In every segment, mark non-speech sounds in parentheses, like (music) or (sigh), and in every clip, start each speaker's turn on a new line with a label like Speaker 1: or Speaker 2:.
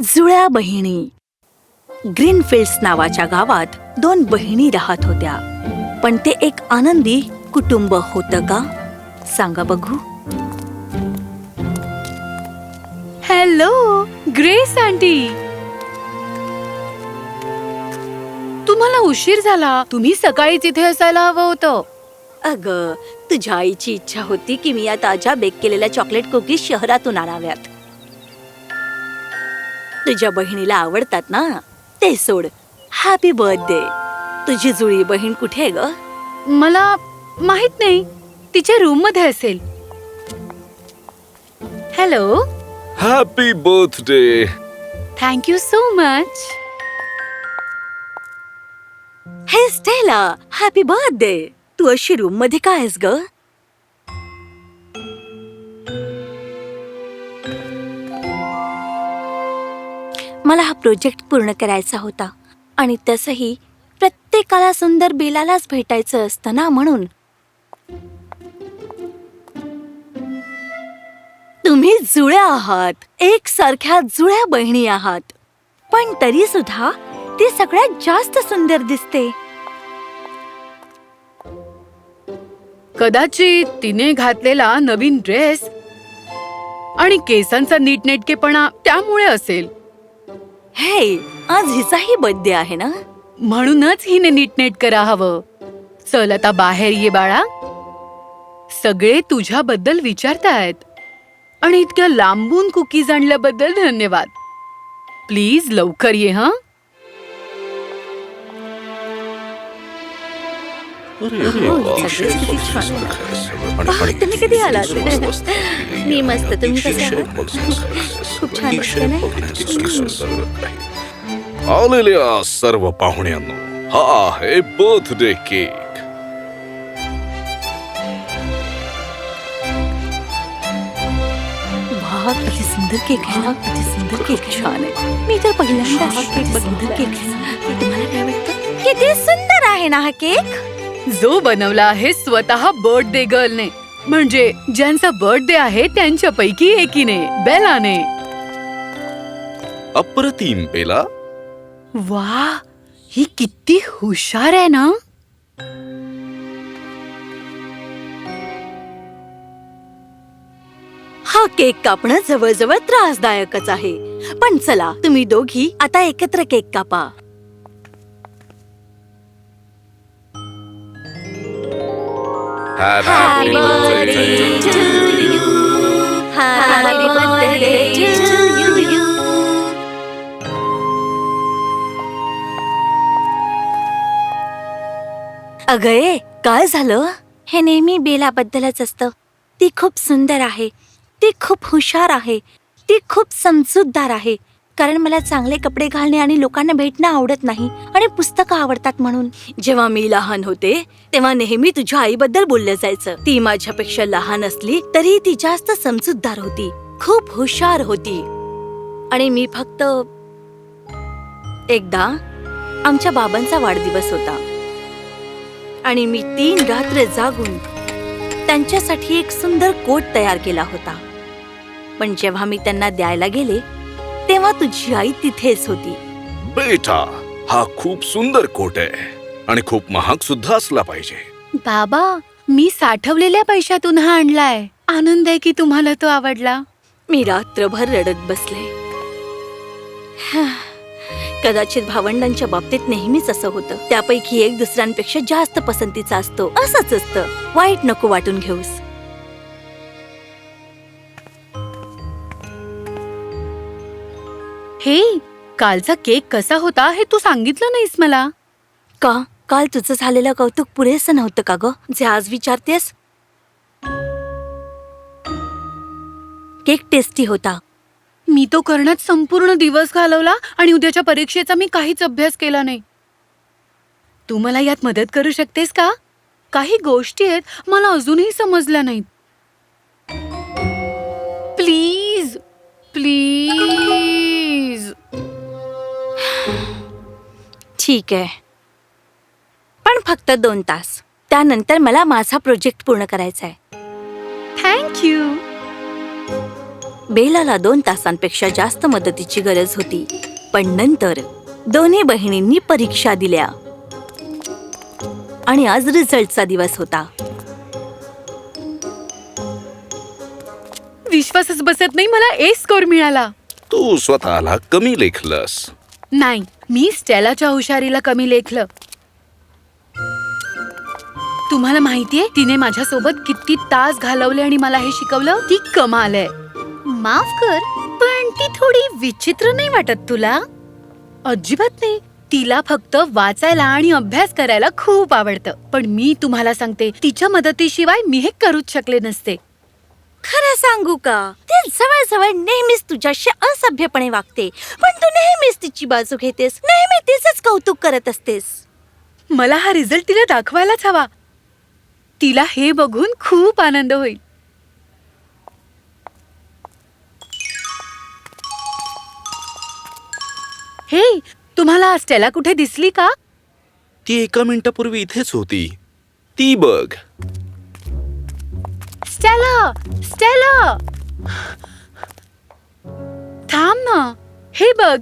Speaker 1: जुळ्या बहिणी. ग्रीनफिल्ड्स नावाच्या गावात दोन बहिणी राहत होत्या. पण ते एक आनंदी कुटुंब होतं का? सांगा बघू.
Speaker 2: हॅलो ग्रेस आंटी तुम्हाला उशीर झाला. तुम्ही सकाळीच इथे असायला हवं होतं.
Speaker 1: अग तुझ्या आईची इच्छा होती की मी या ताज्या बेक केलेल्या चॉकलेट कुकीज शहरातून आणाव्यात. तुझ्या बहिणीला आवडतात ना? ते सोड. हॅपी बर्थडे तुझी जुळी बहीण कुठे आहे ग?
Speaker 2: मला माहीत नाही. तिच्या रूममध्ये असेल. Hello
Speaker 3: happy birthday
Speaker 2: thank you so much
Speaker 1: hey Stella happy birthday तू अशी रूममध्ये काय आहेस ग? मला हा प्रोजेक्ट पूर्ण करायचा होता. आणि तसंही प्रत्येकाला सुंदर बेलालाच भेटायचं असतं ना म्हणून. तुम्ही जुळ्या आहात. एकसारख्या जुळ्या बहिणी आहात. पण तरी सुद्धा ती सगळ्यात जास्त सुंदर दिसते.
Speaker 2: कदाचित तिने घातलेला नवीन ड्रेस आणि केसांचा नीटनेटकेपणा त्यामुळे असेल.
Speaker 1: हे आज हिचाही बर्थडे आहे ना?
Speaker 2: म्हणूनच हिने नीटनेट करा हवं. चल आता बाहेर ये बाळा. सगळे तुझ्याबद्दल विचारतायत. आणि इतक्या लांबून कुकीज आणल्याबद्दल धन्यवाद. प्लीज लवकर ये हं?
Speaker 1: तुम्ही कधी आलात मी मस्त तुम्ही कसे आहात खूप छान वाटतं
Speaker 3: आलेल्या सर्व पाहुण्यांनो हा आहे बर्थडे केक
Speaker 1: वाह किती सुंदर केक आहे ना किती सुंदर केक छान आहे मी तर पहिल्यांदा हा केक सुंदर केक आहे ना तुम्हाला काय वाटतं किती सुंदर आहे ना हा केक
Speaker 2: जो बनवला आहे स्वतः बर्थडे गर्लने म्हणजे ज्यांचा बर्थडे आहे त्यांच्यापैकी एकीने बेलाने.
Speaker 3: अप्रतिम बेला.
Speaker 2: वा ही किती हुशार आहे ना?
Speaker 1: हा केक कापणं जवळजवळ त्रासदायकच आहे. पण चला तुम्ही दोघी आता एकत्र केक कापा.
Speaker 3: Happy birthday to you.
Speaker 1: Happy birthday to you. अगये काय झालं? हे नेहमी बेलाबद्दलच असतं. ती खूप सुंदर आहे. ती खूप हुशार आहे. ती खूप समजूतदार आहे. कारण मला चांगले कपडे घालणे आणि लोकांना भेटणं आवडत नाही आणि पुस्तकं आवडतात म्हणून. जेव्हा मी लहान होते तेव्हा नेहमी तुझ्या आईबद्दल बोललं जायचं. ती माझ्यापेक्षा लहान असली तरी ती जास्त समजूतदार होती. खूप हुशार होती. आणि मी फक्त एकदा आमच्या बाबांचा वाढदिवस होता. आणि मी तीन रात्र जागून त्यांच्यासाठी एक सुंदर कोट तयार केला होता. पण जेव्हा मी त्यांना द्यायला गेले तेव्हा तुझी आई तिथेच होती.
Speaker 3: बेटा हा खूप सुंदर कोट आहे आणि खूप महाग सुद्धा असला पाहिजे.
Speaker 2: बाबा मी साठवलेल्या पैशातून हा आणलाय. आनंद आहे की तुम्हाला तो आवडला?
Speaker 1: मी रात्रभर रडत बसले. कदाचित भावंडांच्या बाबतीत नेहमीच असं होतं. त्यापैकी एक दुसऱ्यांपेक्षा जास्त पसंतीचा असतो. असंच असतं. वाईट नको वाटून घेऊस.
Speaker 2: हे कालचा केक कसा होता हे तू सांगितलं नाहीस मला.
Speaker 1: का? काल तुझं झालेलं कौतुक पुरेसं नव्हतं का ग? जे आज विचारतेस? केक टेस्टी होता.
Speaker 2: मी तो करण्यात संपूर्ण दिवस घालवला आणि उद्याच्या परीक्षेचा मी काहीच अभ्यास केला नाही. तू मला यात मदत करू शकतेस का? काही गोष्टी आहेत मला अजूनही समजल्या नाहीत.
Speaker 1: ठीक आहे. पण फक्त दोन तास. त्यानंतर मला माझा प्रोजेक्ट पूर्ण करायचा आहे
Speaker 2: थँक यू
Speaker 1: बेलाला दोन तासांपेक्षा जास्त मदतीची गरज होती. पण नंतर दोन्ही बहिणींनी परीक्षा दिल्या. आणि आज रिझल्टचा दिवस होता.
Speaker 2: विश्वासच बसत नाही मला ए स्कोर मिळाला.
Speaker 3: तू स्वतःला कमी लेखलस.
Speaker 2: नाही मी स्टेलाच्या हुशारीला कमी लेखलं. तुम्हाला माहितीये तिने माझ्यासोबत किती तास घालवले आणि मला हे शिकवलं? ती कमाल आहे. माफ कर पण ती थोडी विचित्र नाही वाटत तुला? अजिबात नाही. तिला फक्त वाचायला आणि अभ्यास करायला खूप आवडतं. पण मी तुम्हाला सांगते तिच्या मदतीशिवाय मी हे करूच शकले नसते.
Speaker 1: खरं सांगू का? ती जवळजवळ नेहमीच तुझ्याशी असभ्यपणे वागते. पण तू नेहमीच तिची बाजू घेतेस. नेहमी तिचंच कौतुक करत असतेस.
Speaker 2: मला हा रिझल्ट तिला दाखवायलाच हवा. तिला हे बघून खूप आनंद होईल. हे तुम्हाला स्टेला कुठे दिसली का?
Speaker 3: ती एका मिनिटापूर्वी इथेच होती. ती बघ.
Speaker 2: स्टेला स्टेला थांब ना. हे बघ.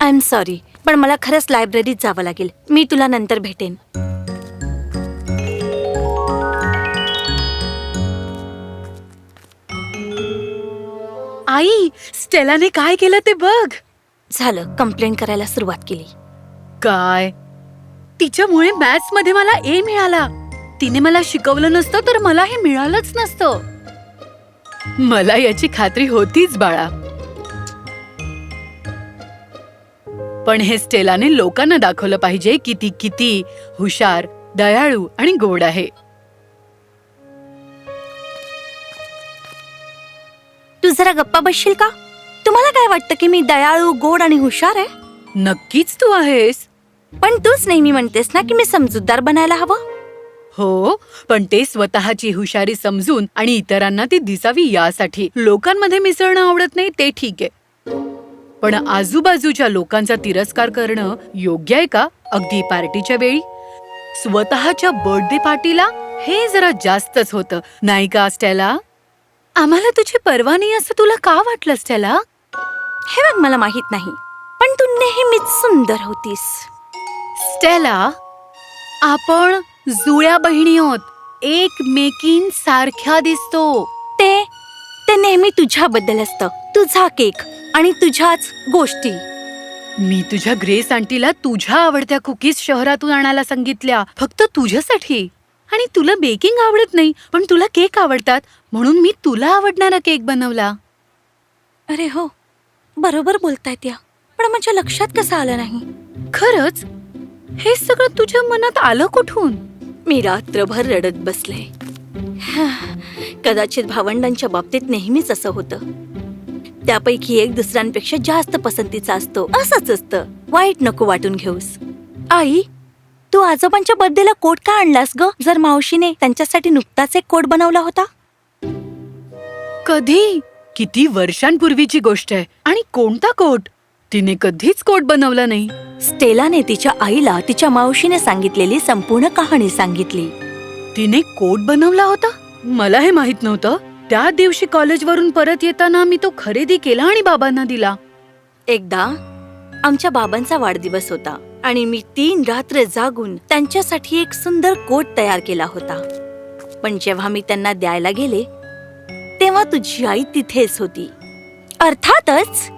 Speaker 1: आय एम सॉरी पण मला खरंच लायब्ररीत जावं लागेल. मी तुला नंतर भेटेन.
Speaker 2: आई स्टेलाने काय केलं ते बघ.
Speaker 1: झालं कंप्लेंट करायला सुरुवात केली.
Speaker 2: काय? तिच्यामुळे मॅथ्समध्ये मला ए मिळाला. तिने मला शिकवलं नसतं तर मला हे मिळालंच नसतं. मला याची खात्री होतीच बाळा. पण हे स्टेलाने लोकांना दाखवलं पाहिजे की ती किती हुशार दयाळू आणि गोड आहे.
Speaker 1: तू जरा गप्पा बसशील का? तुम्हाला काय वाटतं की मी दयाळू गोड आणि हुशार आहे?
Speaker 2: नक्कीच तू आहेस.
Speaker 1: पण तूच नेहमी म्हणतेस ना की मी समजूतदार बनायला हवं?
Speaker 2: हो पण ते स्वतःची हुशारी समजून आणि इतरांना ती दिसावी यासाठी. लोकांमध्ये मिसळणं आवडत नाही ते ठीक आहे. पण आजूबाजूच्या लोकांचा तिरस्कार करणं योग्य आहे का? अगदी पार्टीच्या वेळी? स्वतःच्या बर्थडे पार्टीला? हे जरा जास्तच होतं. नाही का स्टेला? आम्हाला तुझी पर्वा नाही असं तुला का वाटलं स्टेला?
Speaker 1: हे बघ मला माहीत नाही. पण तू नेहमीच सुंदर होतीस.
Speaker 2: स्टेला आपण जुळ्या बहिणी आहोत एकमेकीं सारख्या दिसतो.
Speaker 1: ते ते नेहमी तुझ्याबद्दल असतं. तुझा केक आणि तुझ्याच गोष्टी.
Speaker 2: मी तुझ्या ग्रेस आंटीला तुझ्या आवडत्या कुकीज शहरातून आणायला सांगितल्या. फक्त तुझ्यासाठी. आणि तुला बेकिंग आवडत नाही पण तुला केक आवडतात म्हणून मी तुला आवडणारा केक बनवला.
Speaker 1: अरे हो बरोबर बोलतायत या. पण माझ्या लक्षात कसं आलं नाही?
Speaker 2: खरंच? हे सगळं तुझ्या मनात आलं कुठून?
Speaker 1: मी रात्रभर रडत बसले. कदाचित भावंडांच्या बाबतीत नेहमीच असं होतं. त्यापैकी एक दुसऱ्यांपेक्षा जास्त पसंतीचा असतो. असंच असतं. वाईट नको वाटून घेऊस. आई तू आजोबांच्या बर्थडेला कोट का आणलास ग? जर मावशीने त्यांच्यासाठी नुकताच एक कोट बनवला होता.
Speaker 2: कधी? किती वर्षांपूर्वीची गोष्ट आहे. आणि कोणता कोट? तिने कधीच कोट बनवला नाही.
Speaker 1: स्टेलाने तिच्या आईला तिच्या मावशीने सांगितलेली संपूर्ण कहाणी सांगितली.
Speaker 2: तिने कोट बनवला होता? मला हे माहीत नव्हतं. त्या दिवशी कॉलेजवरून परत येताना मी तो खरेदी केला आणि बाबांना दिला.
Speaker 1: एकदा आमच्या बाबांचा वाढदिवस होता आणि मी तीन रात्र जागून त्यांच्यासाठी एक सुंदर कोट तयार केला होता. पण जेव्हा मी त्यांना द्यायला गेले तेव्हा तुझी आई तिथेच होती. अर्थातच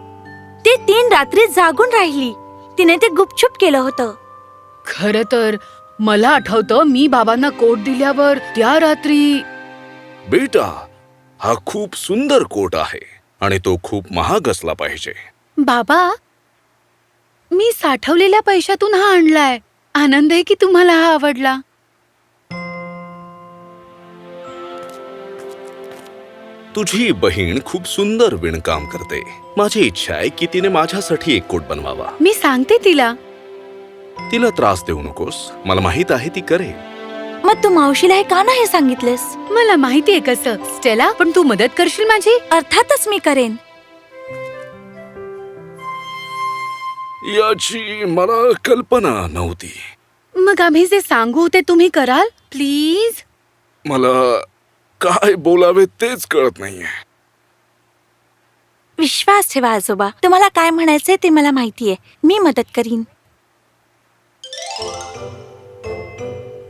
Speaker 1: ती तीन रात्री जागून राहिली. तिने ते गुपचूप केलं होतं.
Speaker 2: खर तर मला आठवतं मी बाबांना कोट दिल्यावर त्या रात्री
Speaker 3: बेटा हा खूप सुंदर कोट आहे आणि तो खूप महाग असला पाहिजे.
Speaker 2: बाबा मी साठवलेल्या पैशातून हा आणलाय. आनंद आहे की तुम्हाला हा आवडला?
Speaker 3: तुझी बहीण खूप सुंदर विणकाम करते. माझी इच्छा आहे की तिने माझ्यासाठी एक कोट बनवावा.
Speaker 2: मी सांगते तिला.
Speaker 3: तिला त्रास देऊ नकोस. मला माहीत आहे ती करेल.
Speaker 1: मग तू मावशीला हे का नाही सांगितलेस?
Speaker 2: मला माहितीये कसं. स्टेला पण तू मदत करशील माझी?
Speaker 1: अर्थातच मी करेन.
Speaker 3: याची मला कल्पना नव्हती.
Speaker 2: मग आम्ही जे सांगू ते तुम्ही कराल? प्लीज.
Speaker 3: मला काय बोलावे तेच कळत नाहीये.
Speaker 1: विश्वास ठेवा आजोबा. तुम्हाला काय म्हणायचंय ते मला माहितीये. मी मदत करीन.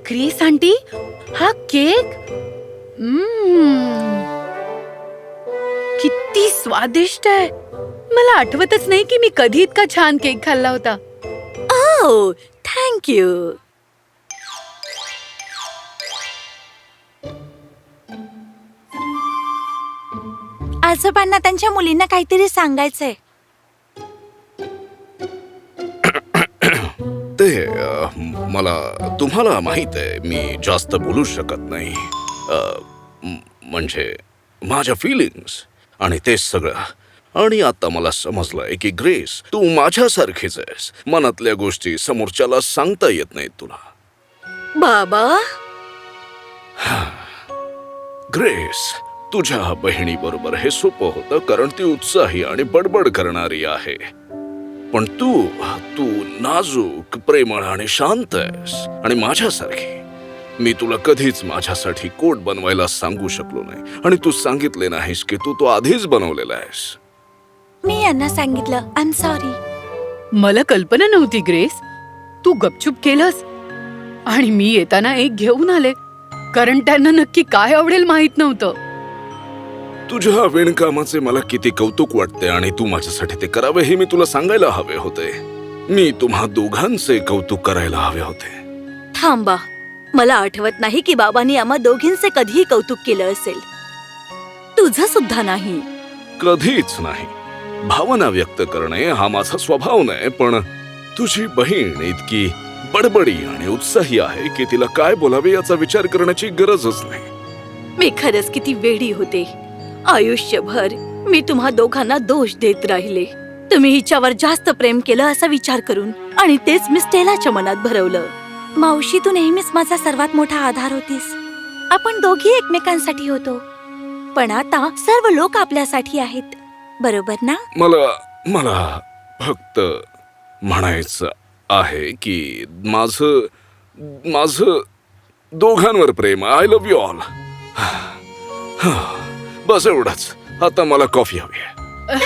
Speaker 2: क्रिस आंटी हा केक? हम्म. किती स्वादिष्ट आहे. मला आठवतच नाही की मी कधी इतका छान केक खाल्ला होता.
Speaker 1: ओ थँक्यू आजोबांना त्यांच्या मुलींना काहीतरी सांगायचंय.
Speaker 3: ते अ, मला तुम्हाला माहीत आहे मी जास्त बोलू शकत नाही. अ, म- म्हणजे माझ्या फिलिंग्स आणि तेच सगळं. आणि आता मला समजलंय की ग्रेस तू माझ्यासारखीच आहेस. मनातल्या गोष्टी समोरच्याला सांगता येत नाहीत तुला.
Speaker 1: बाबा?
Speaker 3: ग्रेस तुझ्या बहिणी बरोबर हे सोपं होतं कारण ती उत्साही आणि बडबड करणारी आहे. पण तू तू नाजूक प्रेमळ आणि शांत आहेस. आणि माझ्यासारखी. मी तुला कधीच माझ्यासाठी कोट बनवायला सांगू शकलो नाही. आणि तू सांगितले नाहीस की तू तो आधीच बनवलेला आहेस.
Speaker 1: मी यांना सांगितलं. आय एम सॉरी
Speaker 2: मला कल्पना नव्हती ग्रेस. तू गपचूप केलंस. आणि मी येताना एक घेऊन आले. कारण त्यांना नक्की काय आवडेल माहीत नव्हतं.
Speaker 3: तुझ्या विणकामाचे मला किती कौतुक वाटते आणि तू माझ्यासाठी ते करावे हे मी तुला सांगायला हवे होते. मी तुम्हा दोघांचे कौतुक करायला हवे होते.
Speaker 1: थांबा. मला आठवत नाही की बाबांनी आम्हा दोघींचे कधीही कौतुक केलं असेल. तुझं सुद्धा नाही.
Speaker 3: कधीच नाही. भावना व्यक्त करणे हा माझा स्वभाव नाही पण तुझी बहीण इतकी बडबडी आणि उत्साही आहे की तिला काय बोलावे याचा विचार करण्याची गरजच नाही.
Speaker 1: मी खरंच किती वेडी होते. आयुष्यभर मी तुम्हा दोघांना दोष देत राहिले. तुम्ही हिच्यावर जास्त प्रेम केलं असा विचार करून आणि तेच मी स्टेलाच्या मनात भरवलं. मावशी तू नेहमीच माझा सर्वात मोठा आधार होतीस. आपण दोघी एकमेकांसाठी होतो. पण आता सर्व लोक आपल्यासाठी आहेत. बरोबर ना?
Speaker 3: मला मला फक्त म्हणायचं आहे की माझं माझं दोघांवर प्रेम. आय लव्ह यू ऑल बस एवढंच. आता मला कॉफी हवी आहे. (laughs)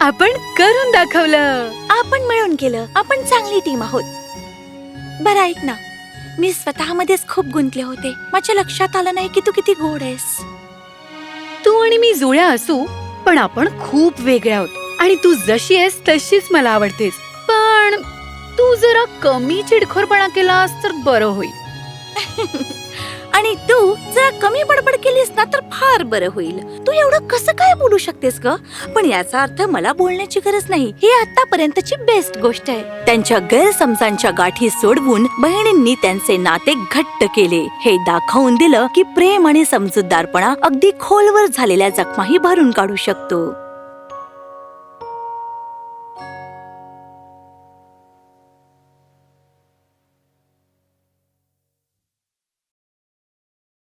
Speaker 2: आपण करून दाखवलं.
Speaker 1: आपण मिळून केलं. आपण चांगली टीम आहोत. बरं ऐक ना. मी स्वतःमध्येच खूप गुंतले होते. माझ्या लक्षात आलं नाही की तू किती गोड आहेस.
Speaker 2: तू आणि मी जुळ्या असू पण आपण खूप वेगळ्या आहोत. आणि तू जशी आहेस तशीच मला आवडतेस. पण तू जरा कमी चिडखोरपणा केलास तर बरं होईल. (laughs)
Speaker 1: आणि तू जरा कमी बडबड केलीस ना तर फार बरं होईल. तू एवढं कसं काय बोलू शकतेस ग? पण याचा अर्थ मला बोलण्याची गरज नाही. ही आतापर्यंतची बेस्ट गोष्ट आहे. त्यांच्या गैरसमजांच्या गाठी सोडवून बहिणींनी त्यांचे नाते घट्ट केले. हे दाखवून दिलं की प्रेम आणि समजूतदारपणा अगदी खोलवर झालेल्या जखमाही भरून काढू शकतो.